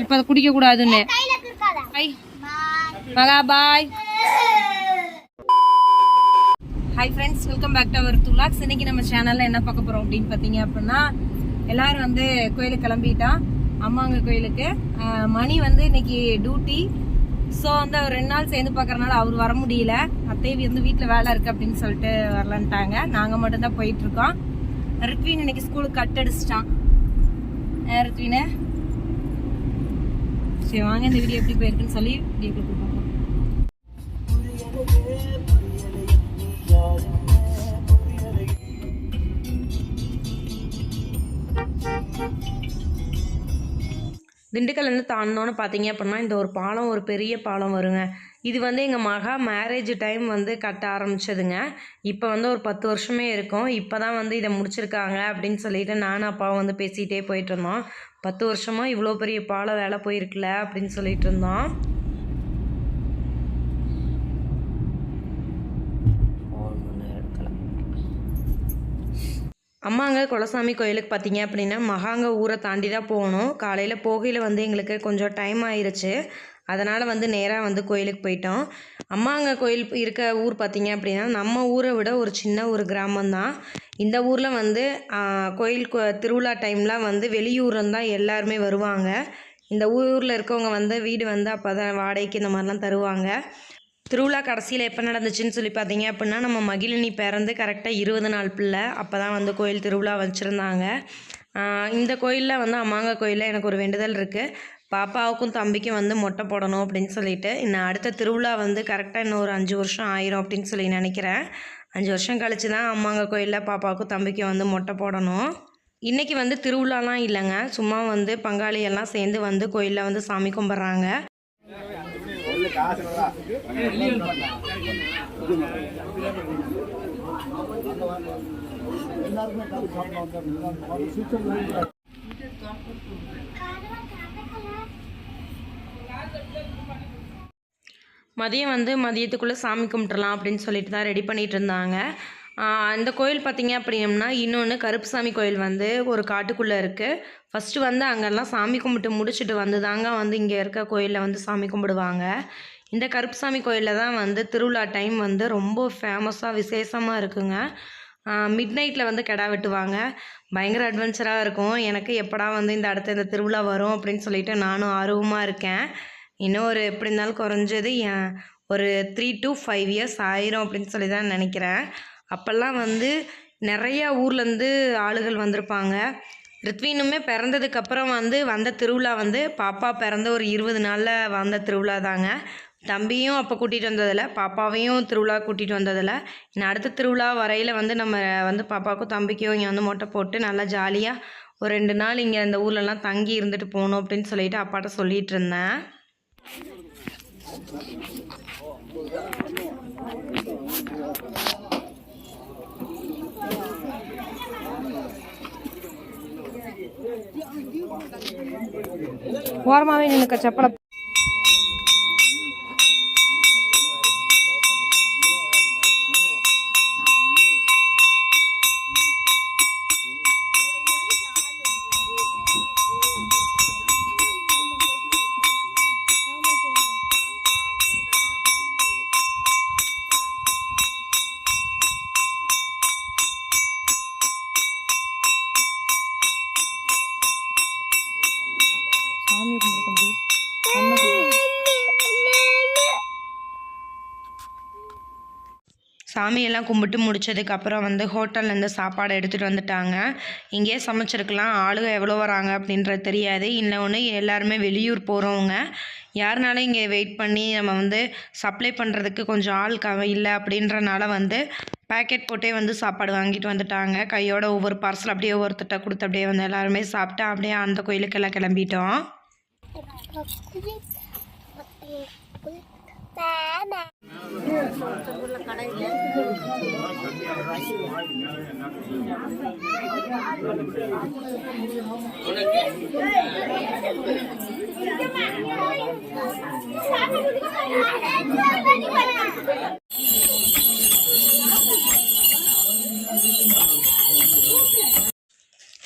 இப்போ அதை குடிக்க கூடாதுன்னு. ஹாய் மகா பாய். Hi friends welcome back to our துலாக்ஸ் இன்னைக்கு நம்ம சேனல்ல என்ன பார்க்க போறோம் அப்படின்னு பார்த்தீங்க அப்படின்னா எல்லாரும் வந்து கோயிலுக்கு கிளம்பிட்டோம் அம்மாங்க கோயிலுக்கு. மணி வந்து இன்னைக்கு டியூட்டி ஸோ வந்து அவர் ரெண்டு நாள் சேர்ந்து பார்க்கறனால அவர் வர முடியல. அத்தைவி வந்து வீட்டில் வேலை இருக்கு அப்படின்னு சொல்லிட்டு வரலன்ட்டாங்க. நாங்கள் மட்டும்தான் போயிட்டு இருக்கோம். ரித்வின் இன்னைக்கு ஸ்கூலுக்கு கட் அடிச்சிட்டான். ஆஹ் ரித்வினு? சரி வாங்க இந்த வீடியோ எப்படி போயிருக்குன்னு சொல்லி வீடியோக்குள்ள போய் திண்டுக்கல்லேருந்து தாண்டினோன்னு பார்த்தீங்க அப்படின்னா இந்த ஒரு பாலம் ஒரு பெரிய பாலம் வருங்க. இது வந்து எங்கள் மகா மேரேஜ் டைம் வந்து கட்ட ஆரம்பிச்சதுங்க. இப்போ வந்து ஒரு பத்து வருஷமே இருக்கும். இப்போ தான் வந்து இதை முடிச்சிருக்காங்க அப்படின்னு சொல்லிட்டு நானும் அப்பாவும் வந்து பேசிகிட்டே போயிட்டு இருந்தோம். பத்து வருஷமாக இவ்வளோ பெரிய பாலம் வேலை போயிருக்குல்ல அப்படின்னு சொல்லிட்டு இருந்தோம். அம்மாங்க குலசாமி கோயிலுக்கு பார்த்தீங்க அப்படின்னா மகாங்க ஊரை தாண்டி தான் போகணும். காலையில் போகையில் வந்து எங்களுக்கு கொஞ்சம் டைம் ஆயிருச்சு. அதனால் வந்து நேராக வந்து கோயிலுக்கு போயிட்டோம். அம்மாங்க கோயில் இருக்க ஊர் பார்த்தீங்க அப்படின்னா நம்ம ஊரை விட ஒரு சின்ன ஒரு கிராமம்தான் இந்த ஊரில் வந்து கோயில் திருவிழா டைம்லாம் வந்து வெளியூர்லேருந்து தான் எல்லாருமே வருவாங்க. இந்த ஊரில் இருக்கவங்க வந்து வீடு வந்து அப்போ தான் வாடகைக்கு இந்த மாதிரிலாம் தருவாங்க. திருவிழா கடைசியில் எப்போ நடந்துச்சுன்னு சொல்லி பார்த்தீங்க அப்படின்னா நம்ம மகிழினி பிறந்து கரெக்டாக இருபது நாள் பிள்ளை. அப்போ தான் வந்து கோயில் திருவிழா வச்சுருந்தாங்க. இந்த கோயிலில் வந்து அம்மாங்க கோயிலில் எனக்கு ஒரு வேண்டுதல் இருக்குது பாப்பாவுக்கும் தம்பிக்கும் வந்து மொட்டை போடணும் அப்படின்னு சொல்லிட்டு இன்னும் அடுத்த திருவிழா வந்து கரெக்டாக இன்னும் ஒரு அஞ்சு வருஷம் ஆயிரும் அப்படின்னு சொல்லி நினைக்கிறேன். அஞ்சு வருஷம் கழிச்சு தான் அம்மாங்க கோயிலில் பாப்பாவுக்கும் தம்பிக்கும் வந்து மொட்டை போடணும். இன்றைக்கி வந்து திருவிழாலாம் இல்லைங்க. சும்மா வந்து பங்காளி எல்லாம் சேர்ந்து வந்து கோயிலில் வந்து சாமி கும்பிட்றாங்க. மதியம் வந்து மதியத்துக்குள்ளே சாமி கும்பிட்றலாம் அப்படின்னு சொல்லிட்டு தான் ரெடி பண்ணிகிட்டு இருந்தாங்க. அந்த கோயில் பார்த்திங்க அப்படின்னா இன்னொன்று கருப்புசாமி கோயில் வந்து ஒரு காட்டுக்குள்ளே இருக்குது ஃபஸ்ட்டு வந்து அங்கெல்லாம் சாமி கும்பிட்டு முடிச்சுட்டு வந்து தாங்க வந்து இங்கே இருக்க கோயிலில் வந்து சாமி கும்பிடுவாங்க. இந்த கருப்புசாமி கோயிலில் தான் வந்து திருவிழா டைம் வந்து ரொம்ப ஃபேமஸாக விசேஷமாக இருக்குங்க. மிட் நைட்டில் வந்து கிடா வெட்டுவாங்க. பயங்கர அட்வென்ச்சராக இருக்கும். எனக்கு எப்படா வந்து இந்த அடுத்த இந்த திருவிழா வரும் அப்படின்னு சொல்லிட்டு நானும் ஆர்வமாக இருக்கேன். இன்னும் ஒரு எப்படி இருந்தாலும் குறைஞ்சது என் ஒரு த்ரீ டு ஃபைவ் இயர்ஸ் ஆயிரும் அப்படின்னு சொல்லி தான் நினைக்கிறேன். அப்போல்லாம் வந்து நிறையா ஊர்லேருந்து ஆளுகள் வந்திருப்பாங்க. ரித்வினுமே பிறந்ததுக்கப்புறம் வந்து வந்த திருவிழா வந்து பாப்பா பிறந்த ஒரு இருபது நாளில் வந்த திருவிழா தாங்க. தம்பியும் அப்போ கூட்டிகிட்டு வந்ததில்ல பாப்பாவையும் திருவிழா கூட்டிகிட்டு வந்ததில்ல. இன்னும் அடுத்த திருவிழா வரையில் வந்து நம்ம வந்து பாப்பாவுக்கும் தம்பிக்கும் இங்கே வந்து மொட்டை போட்டு நல்லா ஜாலியாக ஒரு ரெண்டு நாள் இங்கே இந்த ஊர்லலாம் தங்கி இருந்துட்டு போகணும் அப்படின்னு சொல்லிட்டு அப்பாட்ட சொல்லிகிட்டு இருந்தேன். ஓரமாகவே நின்னுக்க செப்பலை சாமி கும்பிடு தம்பி சாமியெல்லாம் கும்பிட்டு முடிச்சதுக்கு அப்புறம் வந்து ஹோட்டல்லேருந்து சாப்பாடு எடுத்துகிட்டு வந்துட்டாங்க. இங்கேயே சமைச்சிருக்கலாம். ஆளுங்க எவ்வளோ வராங்க அப்படின்றது தெரியாது. இன்னொன்று எல்லாருமே வெளியூர் போகிறவங்க யாருனாலும் இங்கே வெயிட் பண்ணி நம்ம வந்து சப்ளை பண்ணுறதுக்கு கொஞ்சம் ஆள் க இல்லை அப்படின்றனால வந்து பேக்கெட் போட்டே வந்து சாப்பாடு வாங்கிட்டு வந்துட்டாங்க. கையோட ஒவ்வொரு பார்சல் அப்படியே ஒவ்வொருத்தட்ட கொடுத்து அப்படியே வந்து எல்லாருமே சாப்பிட்டு அப்படியே அந்த கோயிலுக்கெல்லாம் கிளம்பிட்டோம். கடையில்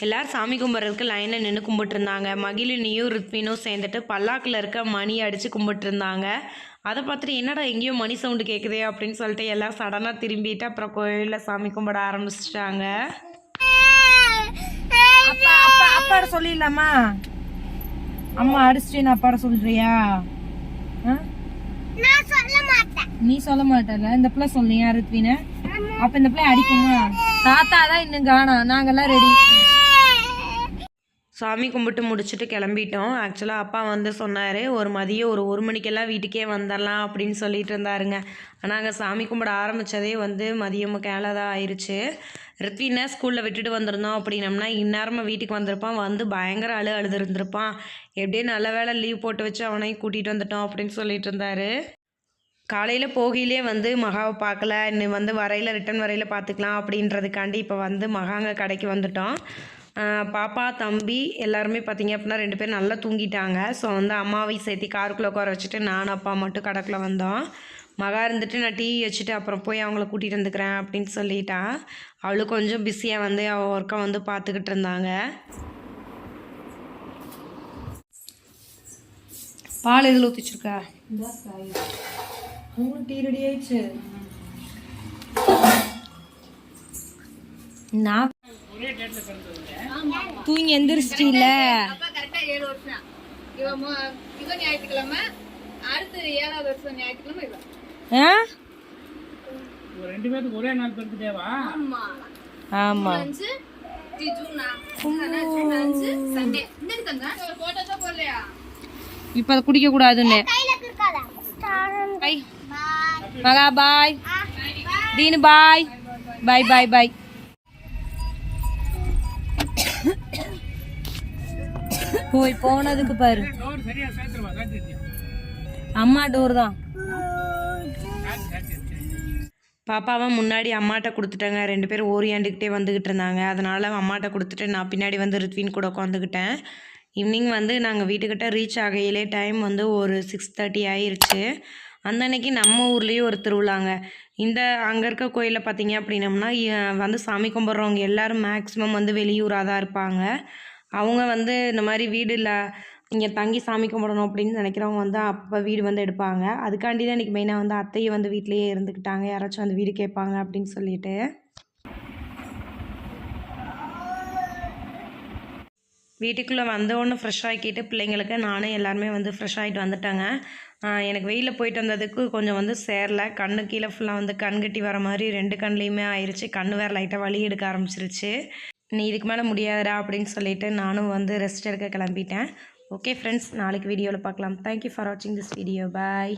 எல்லாரும் சாமி கும்பிட்றதுக்கு லைனில் நின்று கும்பிட்டுருந்தாங்க. மகிழினியும் ருத்வினும் சேர்ந்துட்டு பல்லாக்கில் இருக்க மணி அடித்து கும்பிட்டுருந்தாங்க. அதை பார்த்துட்டு என்னடா எங்கேயோ மணி சவுண்டு கேட்குதே அப்படின்னு சொல்லிட்டு எல்லாம் சடனாக திரும்பிட்டு அப்புறம் கோயிலில் சாமி கும்பிட ஆரம்பிச்சிட்டாங்க. அப்பா அப்பா அப்பாட சொல்லிடலாமா? அம்மா அடிச்சிட்டு அப்பாட சொல்றியா? ஆ? நான் சொல்ல மாட்டேன். நீ சொல்ல மாட்டல இந்த பிள்ளை சொல்லியா ருத்வின அப்ப இந்த பிள்ளை அடிக்குமா? தாத்தா தான் இன்னும் காணோம். நாங்கெல்லாம் ரெடி சாமி கும்பிட்டு முடிச்சுட்டு கிளம்பிட்டோம். ஆக்சுவலாக அப்பா வந்து சொன்னார் ஒரு மதியம் ஒரு ஒரு மணிக்கெல்லாம் வீட்டுக்கே வந்துடலாம் அப்படின்னு சொல்லிட்டு இருந்தாருங்க. ஆனால் அங்கே சாமி கும்பிட ஆரம்பித்ததே வந்து மதியம் கேள தான் ஆயிடுச்சு ரித்வினை ஸ்கூலில் விட்டுட்டு வந்திருந்தோம்? அப்படின்னம்னா இந்நேரமாக வீட்டுக்கு வந்திருப்பான். வந்து பயங்கர அழு அழுது இருந்திருப்பான் எப்படியே நல்ல வேளை லீவ் போட்டு வச்சு அவனையும் கூட்டிகிட்டு வந்துட்டோம் அப்படின்னு சொல்லிட்டு இருந்தாரு. காலையில் போகையிலே வந்து மகாவை பார்க்கல. இன்னும் வந்து வரையில் ரிட்டன் வரையில் பார்த்துக்கலாம் அப்படின்றதுக்காண்டி இப்போ வந்து மகாங்க கடைக்கு வந்துட்டோம். பாப்பா தம்பி எல்லாருமே பார்த்தீங்க அப்படின்னா ரெண்டு பேரும் நல்லா தூங்கிட்டாங்க. ஸோ வந்து அம்மாவை சேர்த்து காருக்குள்ளே உட்கார வச்சுட்டு நானும் அப்பா மட்டும் கடைக்குள்ள வந்தோம். மகா இருந்துட்டு நான் டீ வச்சுட்டு அப்புறம் போய் அவங்கள கூட்டிகிட்டு வந்துக்கிறேன் அப்படின்னு சொல்லிட்டா. அவளும் கொஞ்சம் பிஸியாக வந்து அவள் ஒர்க்கை வந்து பார்த்துக்கிட்டு இருந்தாங்க. பால் எதில் ஊற்றி வச்சிருக்கா உங்களுக்கு டீ ரெடி ஆயிடுச்சு. நான் தூங்கி எந்திரிச்சிட்டீல அப்பா கரெக்டா ஏழு வருஷம். இவன் மொ- இவன் ஞாயிற்றுக்கிழமை அடுத்து ஏழாவது வருஷம் ஞாயிற்றுக்கிழமை இவன் ஆ? ரெண்டு பேருக்கு ஒரே நாள் பர்த்டேவா ஆமா. இப்போ அதை குடிக்க கூடாதுன்னு கையில இருக்காத பாய். மகா பாய். தீனு பாய். பாய் பாய் பாய் போய் போனதுக்கு பாரு. அம்மா டோர் தான். பாப்பாவை முன்னாடி அம்மாட்ட கொடுத்துட்டாங்க. ரெண்டு பேரும் ஓரியாண்டுக்கிட்டே வந்துக்கிட்டு இருந்தாங்க. அதனால் அம்மாட்ட கொடுத்துட்டு நான் பின்னாடி வந்து ரித்வின் கூட உட்காந்துக்கிட்டேன் ஈவினிங் வந்து நாங்கள் வீட்டுக்கிட்ட ரீச் ஆகையிலே டைம் வந்து ஒரு சிக்ஸ் தேர்ட்டி ஆயிருச்சு. அந்த அன்னைக்கு நம்ம ஊர்லேயும் ஒரு திருவிழாங்க. இந்த அங்கே இருக்க கோயிலில் பார்த்தீங்க அப்படின்னம்னா வந்து சாமி கும்பிட்றவங்க எல்லோரும் மேக்ஸிமம் வந்து வெளியூராக தான் இருப்பாங்க. அவங்க வந்து இந்த மாதிரி வீடு இல்லை இங்கே தங்கி சாமி கும்பிடணும் அப்படின்னு நினைக்கிறவங்க வந்து அப்போ வீடு வந்து எடுப்பாங்க. அதுக்காண்டி தான் இன்றைக்கி மெயினாக வந்து அத்தையை வந்து வீட்டிலேயே இருந்துக்கிட்டாங்க யாராச்சும் வந்து வீடு கேட்பாங்க அப்படின்னு சொல்லிட்டு. வீட்டுக்குள்ளே வந்த உடனே ஃப்ரெஷ் ஆகிக்கிட்டு பிள்ளைங்களுக்கு நானும் எல்லாருமே வந்து ஃப்ரெஷ் ஆகிட்டு வந்துட்டாங்க. எனக்கு வெயிலில் போயிட்டு வந்ததுக்கு கொஞ்சம் வந்து சேரல. கண்ணு கீழே ஃபுல்லாக வந்து கண் கட்டி வர மாதிரி ரெண்டு கண்லேயுமே ஆயிடுச்சு கண் வேறு லைட்டாக வலி எடுக்க ஆரம்பிச்சிருச்சு. நீ இதுக்கு மேலே முடியாதுடா அப்படின்னு சொல்லிட்டு நானும் வந்து ரெஸ்ட் எடுக்க கிளம்பிட்டேன். ஓகே ஃப்ரெண்ட்ஸ் நாளைக்கு வீடியோவில் பார்க்கலாம். தேங்க்யூ ஃபார் வாட்சிங் திஸ் வீடியோ பாய்